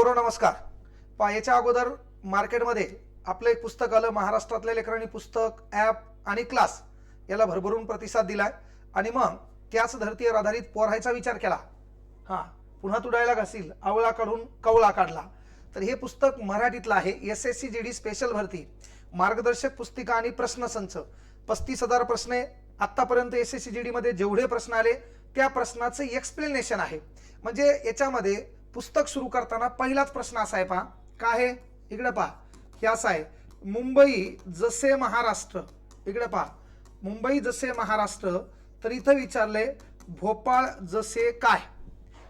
पोरो नमस्कार. पहा याच्या अगोदर मार्केटमध्ये आपलं एक पुस्तक आलं महाराष्ट्रातल्या लेकरांनी पुस्तक ॲप आणि क्लास याला भरभरून प्रतिसाद दिलाय. आणि मग त्याच धर्तीवर आधारित पोरायचा विचार केला. हां पुन्हा तू घासील असेल आवळा काढून कवळा काढला. तर हे पुस्तक मराठीतलं आहे. S S C G D special भरती. मार्गदर्शक पुस्तिका आणि प्रश्नसंच पस्तीस हजार प्रश्न आत्तापर्यंत एस एस सी जी डीमध्ये जेवढे प्रश्न आले त्या प्रश्नाचं एक्सप्लेनेशन आहे. म्हणजे याच्यामध्ये पुस्तक सुरू करताना पहिलाच प्रश्न असा आहे पहा. काय आहे इकडे पहा. हे असं आहे. मुंबई जसे महाराष्ट्र. इकडे पहा. मुंबई जसे महाराष्ट्र तर इथं विचारले भोपाळ जसे काय?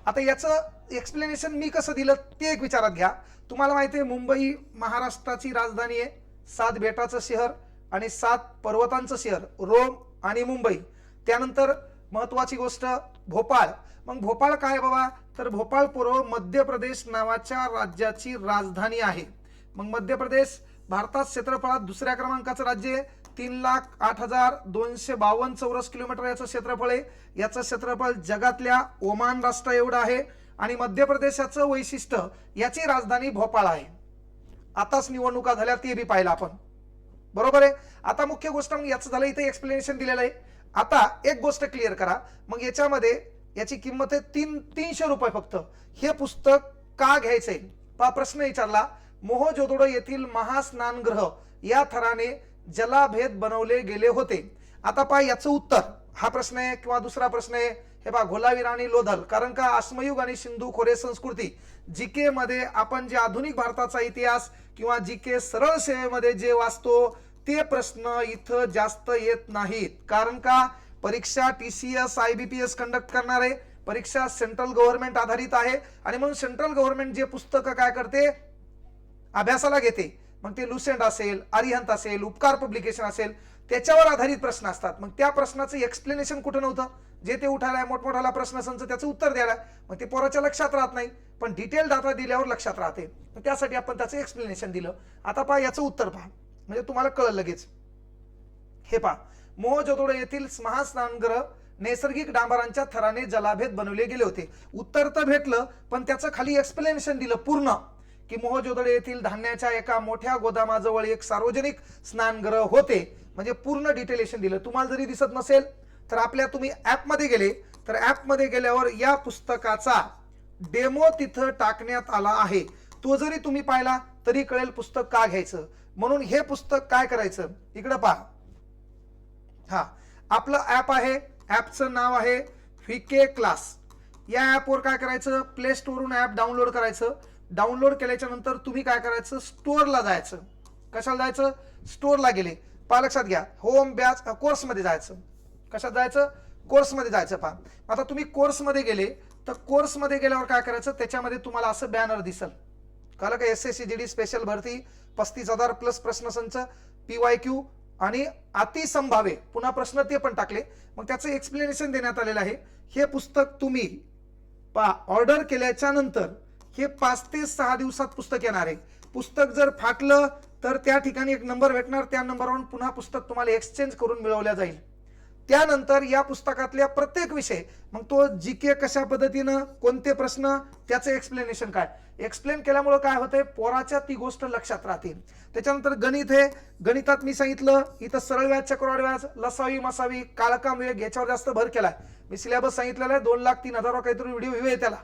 आता याचं एक्सप्लेनेशन मी कसं दिलं ते एक विचारात घ्या. तुम्हाला माहिती आहे मुंबई महाराष्ट्राची राजधानी आहे. सात बेटाचं शहर आणि सात पर्वतांचं शहर रोम आणि मुंबई. त्यानंतर महत्त्वाची गोष्ट भोपाळ. मग भोपाळ काय बाबा? तर भोपाळ पूर्व मध्य प्रदेश नावाच्या राज्याची राजधानी आहे. मग मध्य प्रदेश भारतात क्षेत्रफळात दुसऱ्या क्रमांकाचं राज्य आहे. तीन लाख आठ हजार दोनशे बावन्न चौरस किलोमीटर याचं क्षेत्रफळ आहे. याचं क्षेत्रफळ जगातल्या ओमान राष्ट्र एवढं आहे आणि मध्य प्रदेशाचं वैशिष्ट्य याची राजधानी भोपाळ आहे. आताच निवडणुका झाल्या ते बी पाहिलं आपण. बरोबर आहे? आता मुख्य गोष्ट मग याचं झालं इथे एक्सप्लेनेशन दिलेलं आहे. आता एक गोष्ट क्लिअर करा. मग याच्यामध्ये याची किंमत आहे तीन तीनशे रुपये फक्त. हे पुस्तक का घ्यायचंय पहा प्रश्न विचारला. मोहजोदडो येथील महास्नानगृह या थराने जलाभेद बनवले गेले होते. आता पहा याचं उत्तर. हा प्रश्न आहे किंवा दुसरा प्रश्न आहे? हे बा घोलावीर आणि लोधल. कारण का आश्मयुग आणि सिंधू खोरे संस्कृती जी के मध्ये आपण जे आधुनिक भारताचा इतिहास किंवा जी के सरळ सेवेमध्ये जे वाचतो ते प्रश्न इथं जास्त येत नाहीत. कारण का? परीक्षा T C S I B P S conduct करणार. आहे परीक्षा सेंट्रल गव्हर्नमेंट आधारित आहे. आणि म्हणून सेंट्रल गव्हर्नमेंट जे पुस्तकं काय करते? अभ्यासाला घेते. मग ते लुसेंट असेल अरिहंत असेल उपकार पब्लिकेशन असेल त्याच्यावर आधारित प्रश्न असतात. मग त्या प्रश्नाचं एक्सप्लेनेशन कुठं नव्हतं? जे ते उठायला मोठमोठाला प्रश्न संच त्याचं उत्तर द्यायला. मग ते पोराच्या लक्षात राहत नाही. पण डिटेल डाटा दिल्यावर लक्षात राहते. मग त्यासाठी आपण त्याचं एक्सप्लेनेशन दिलं. आता पहा याचं उत्तर पहा. म्हणजे तुम्हाला कळलं लगेच. हे पहा. मोहजोदडो येथील महास्नानगृह नैसर्गिक डांबरांच्या थराने जलाभेद बनवले गेले होते. उत्तर तर भेटलं पण त्याचं खाली एक्सप्लेनेशन दिलं पूर्ण. की मोहजोदडे येथील धान्याच्या एका मोठ्या गोदामाजवळ एक सार्वजनिक स्नानगृह होते. म्हणजे पूर्ण डिटेलेशन दिलं. तुम्हाला जरी दिसत नसेल तर आपल्या तुम्ही ॲपमध्ये गेले तर ॲपमध्ये गेल्यावर या पुस्तकाचा डेमो तिथं टाकण्यात आला आहे. तो जरी तुम्ही पाहिला तरी कळेल पुस्तक का घ्यायचं. म्हणून हे पुस्तक काय करायचं? इकडं पहा. हा आपलं ॲप आहे ॲपचं नाव आहे व्हीके क्लास या ॲपवर काय करायचं? प्ले स्टोरवरून ॲप डाउनलोड करायचं. डाउनलोड केल्याच्यानंतर तुम्ही काय करायचं? स्टोअरला जायचं. कशाला जायचं? स्टोअरला गेले. पहा लक्षात घ्या. होम बॅच कोर्समध्ये जायचं. कशात जायचं? कोर्समध्ये जायचं पहा. आता तुम्ही कोर्समध्ये गेले तर कोर्समध्ये गेल्यावर काय करायचं? त्याच्यामध्ये तुम्हाला असं बॅनर दिसल. कळलं का? S S C G D special भरती पस्तीस हजार प्लस प्रश्नसंच पी वाय क्यू आणि अतिसंभावे पुन्हा प्रश्न ते पण टाकले. मग त्याचं एक्सप्लेनेशन देण्यात आलेलं आहे. हे पुस्तक तुम्ही पा ऑर्डर केल्याच्यानंतर हे पाच ते सहा दिवसात पुस्तक येणार आहे. पुस्तक जर फाटलं तर त्या ठिकाणी एक नंबर भेटणार. त्या नंबरवरून पुन्हा पुस्तक तुम्हाला एक्सचेंज करून मिळवल्या जाईल. त्यानंतर या पुस्तकातल्या प्रत्येक विषय मग तो जी के कशा पद्धतीनं कोणते प्रश्न त्याचं एक्सप्लेनेशन काय? एक्सप्लेन केल्यामुळं काय होतंय? पोराच्या ती गोष्ट लक्षात राहते त्याच्यानंतर गणित हे गणितात मी सांगितलं इथं सरळ व्याज चक्रवाढ व्याज लसावी मसावी काळकाम वेग याच्यावर जास्त भर केलाय. मी सिलेबस सांगितलेला आहे दोन लाख तीन हजार काहीतरी व्हिडिओ व्ह्यू आहे त्याला.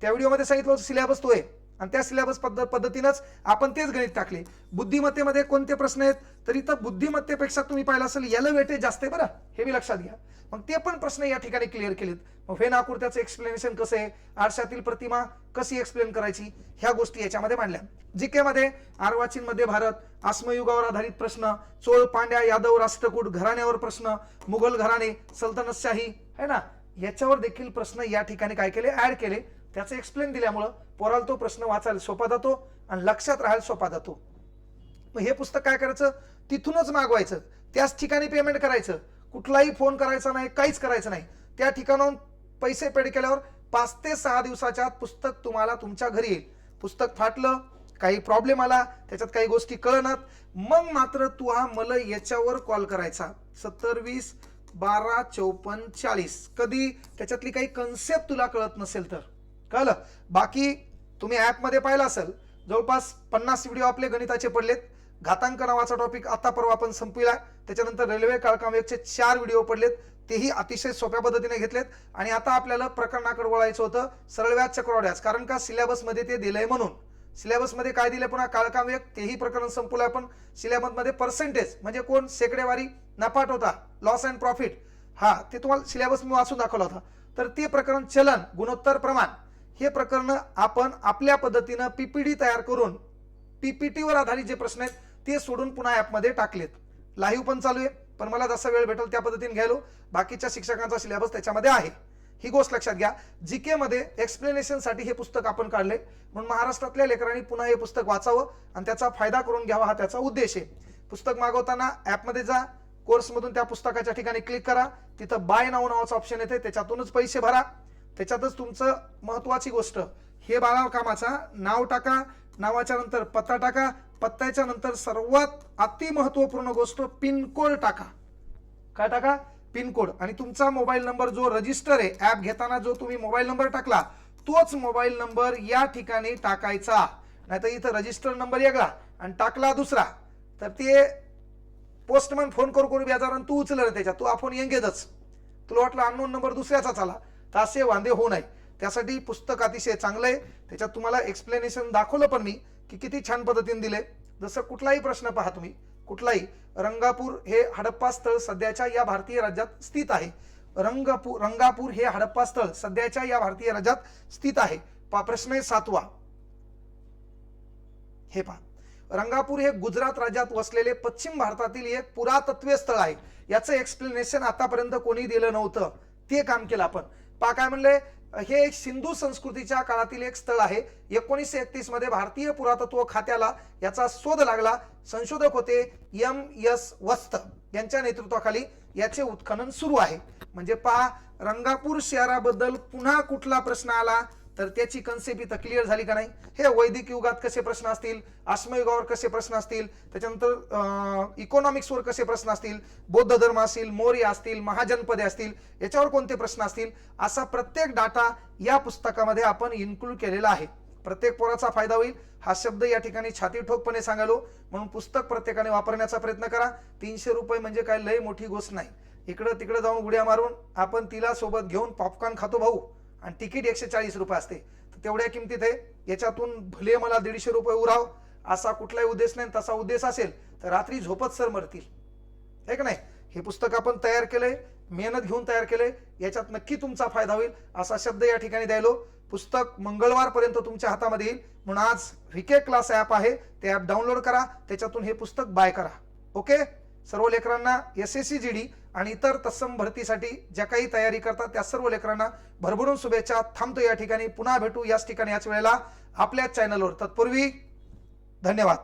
त्या व्हिडिओमध्ये सांगितलं होतं सिलेबस तो आहे. आणि त्या सिलेबस पद्ध पद्धतीनंच आपण तेच गणित टाकले. बुद्धिमत्तेमध्ये कोणते प्रश्न आहेत? तर इथं बुद्धिमत्तेपेक्षा तुम्ही पाहिलं असेल याला वेटेज जास्त आहे बरं. हे मी लक्षात घ्या. मग ते पण प्रश्न या ठिकाणी क्लिअर केलेत. मग फेन एक्सप्लेनेशन कसं आहे? आरशातील प्रतिमा कशी एक्सप्लेन करायची? ह्या गोष्टी याच्यामध्ये मांडल्या. जिकेमध्ये आर्वाचीनमध्ये आर्वाचीन मध्ये भारत आस्मयुगावर आधारित प्रश्न चोळ पांड्या यादव राष्ट्रकूट घराण्यावर प्रश्न मुघल घराणे सल्तनतशाही है ना? याच्यावर देखील प्रश्न या ठिकाणी काय केले? ऍड केले. त्याचं एक्सप्लेन दिल्यामुळं पोराला तो प्रश्न वाचायला सोपा जातो आणि लक्षात राहायला सोपा जातो. मग हे पुस्तक काय करायचं? तिथूनच मागवायचं. त्याच ठिकाणी पेमेंट करायचं. कुठलाही फोन करायचा नाही काहीच करायचं नाही. त्या ठिकाणाहून पैसे पेड केल्यावर पाच ते सहा दिवसाच्या आत पुस्तक तुम्हाला तुमच्या घरी येईल. पुस्तक फाटलं काही प्रॉब्लेम आला त्याच्यात काही गोष्टी कळनात. मग मात्र तू हा मला याच्यावर कॉल करायचा. सत्तर वीस बारा चौपन्न चाळीस. कधी? त्याच्यातली काही कन्सेप्ट तुला कळत नसेल तर. कळलं? बाकी तुम्ही ॲपमध्ये पाहिलं असेल जवळपास पन्नास व्हिडिओ आपले गणिताचे पडलेत. घातांक नावाचा टॉपिक आता परवा आपण संपविला त्याच्यानंतर रेल्वे काळकाम एकचे चार व्हिडिओ पडलेत. तेही अतिशय सोप्या पद्धतीने घेतलेत. आणि आता आपल्याला प्रकरणाकडे वळायचं होतं सरळ व्याज चक्रवाढ व्याज कारण का सिलेबसमध्ये ते दिलंय म्हणून. सिलेबसमध्ये काय दिलं पुन्हा एक तेही प्रकरण संपवलं आपण. सिलेबसमध्ये पर्सेंटेज म्हणजे कोण? शेकडेवारी नफाट होता लॉस अँड प्रॉफिट हा ते तुम्हाला सिलेबस मी वाचून दाखवला होता. तर ते प्रकरण चलन गुणोत्तर प्रमाण. हे प्रकरण आपण आपल्या पद्धतीनं पीपीडी तयार करून पीपीटीवर आधारित जे प्रश्न आहेत ते सोडून पुन्हा ॲपमध्ये टाकलेत. लाईव्ह पण चालू आहे पण मला जसा वेळ भेटेल त्या पद्धतीने घ्यायलो. बाकीच्या शिक्षकांचा सिलेबस त्याच्यामध्ये आहे. ही गोष्ट लक्षात घ्या. जी केमध्ये एक्सप्लेनेशनसाठी हे पुस्तक आपण काढले म्हणून महाराष्ट्रातल्या लेकरांनी पुन्हा हे पुस्तक वाचावं आणि त्याचा फायदा करून घ्यावा हा त्याचा उद्देश आहे. पुस्तक मागवताना ॲपमध्ये जा कोर्समधून त्या पुस्तकाच्या ठिकाणी क्लिक करा. तिथं बाय नाव नावाचं ऑप्शन येते त्याच्यातूनच पैसे भरा. त्याच्यातच तुमचं महत्वाची गोष्ट हे बाळाव कामाचा नाव टाका नावाच्या नंतर पत्ता टाका पत्त्याच्या नंतर सर्वात अति महत्त्वपूर्ण गोष्ट पिनकोड टाका. काय टाका? Pin code. आणि तुमचा मोबाईल नंबर जो रजिस्टर आहे ऍप घेताना जो तुम्ही मोबाईल नंबर टाकला तोच मोबाईल नंबर या ठिकाणी टाकायचा. नाहीतर इथं रजिस्टर नंबर वेगळा आणि टाकला दुसरा. तर ते पोस्टमन फोन करू करू बेजार आणि तू उचल त्याच्यात. तू आपण येंगेतच. तुला वाटलं अननोन नंबर दुसऱ्याचा आला. तर असे वांदे होऊ नये. त्यासाठी पुस्तक अतिशय चांगलं आहे त्याच्यात तुम्हाला एक्सप्लेनेशन दाखवलं पण मी की किती छान पद्धतीने दिले जसं कुठलाही प्रश्न पहा तुम्ही. कुठलाही. रंगापूर हे हडप्पा स्थळ सध्याच्या या भारतीय राज्यात स्थित आहे. रंगापूर रंगापूर हे हडप्पा स्थळ सध्याच्या या भारतीय राज्यात स्थित आहे. पा प्रश्न आहे सातवा. हे पहा. रंगापूर हे गुजरात राज्यात वसलेले पश्चिम भारतातील एक पुरातत्वीय स्थळ आहे. याचं एक्सप्लेनेशन आतापर्यंत कोणी दिलं नव्हतं. ते काम केलं आपण. पा काय म्हणले हे एक सिंधू संस्कृतीच्या काळातील एक स्थळ आहे. एकोणीसशे एकतीसमध्ये भारतीय पुरातत्व खात्याला याचा शोध लागला. संशोधक होते एम एस वस्त यांच्या नेतृत्वाखाली याचे उत्खनन सुरू आहे. म्हणजे पहा रंगापूर शहराबद्दल पुन्हा कुठला प्रश्न आला? तर त्याची कन्सेप्ट इथं क्लिअर झाली का नाही? हे वैदिक युगात कसे प्रश्न असतील? आश्मयुगावर कसे प्रश्न असतील? त्याच्यानंतर इकॉनॉमिक्सवर कसे प्रश्न असतील? बौद्ध धर्म असतील मौर्य असतील महाजनपदे असतील याच्यावर कोणते प्रश्न असतील? असा प्रत्येक डाटा या पुस्तकामध्ये आपण इन्क्लूड केलेला आहे. प्रत्येक पोराचा फायदा होईल. हा शब्द या ठिकाणी छाती ठोकपणे सांगालो. म्हणून पुस्तक प्रत्येकाने वापरण्याचा प्रयत्न करा. तीनशे रुपये म्हणजे काय? लय मोठी गोष्ट नाही. इकडं तिकडं जाऊन उड्या मारून आपण तिला सोबत घेऊन पॉपकॉर्न खातो भाऊ. आणि तिकीट एकशे चाळीस रुपये असते. तर तेवढ्या किमतीत आहे. याच्यातून भले मला दीडशे रुपये उराव असा कुठलाही उद्देश नाही तसा उद्देश असेल तर रात्री झोपत सर मरतील. आहे का नाही? हे पुस्तक आपण तयार केलंय मेहनत घेऊन तयार केलंय याच्यात नक्की तुमचा फायदा होईल असा शब्द या ठिकाणी द्यायलो. पुस्तक मंगळवारपर्यंत तुमच्या हातामध्ये येईल. म्हणून आज व्हीके क्लास ॲप आहे ते ॲप डाउनलोड करा त्याच्यातून हे पुस्तक बाय करा. ओके सर्व लेकरांना S S C G D आणि इतर तत्सम भरतीसाठी ज्या काही तयारी करतात त्या सर्व लेकरांना भरभरून शुभेच्छा थांबतो या ठिकाणी. पुन्हा भेटू याच ठिकाणी याच वेळेला आपल्याच चॅनलवर तत्पूर्वी धन्यवाद.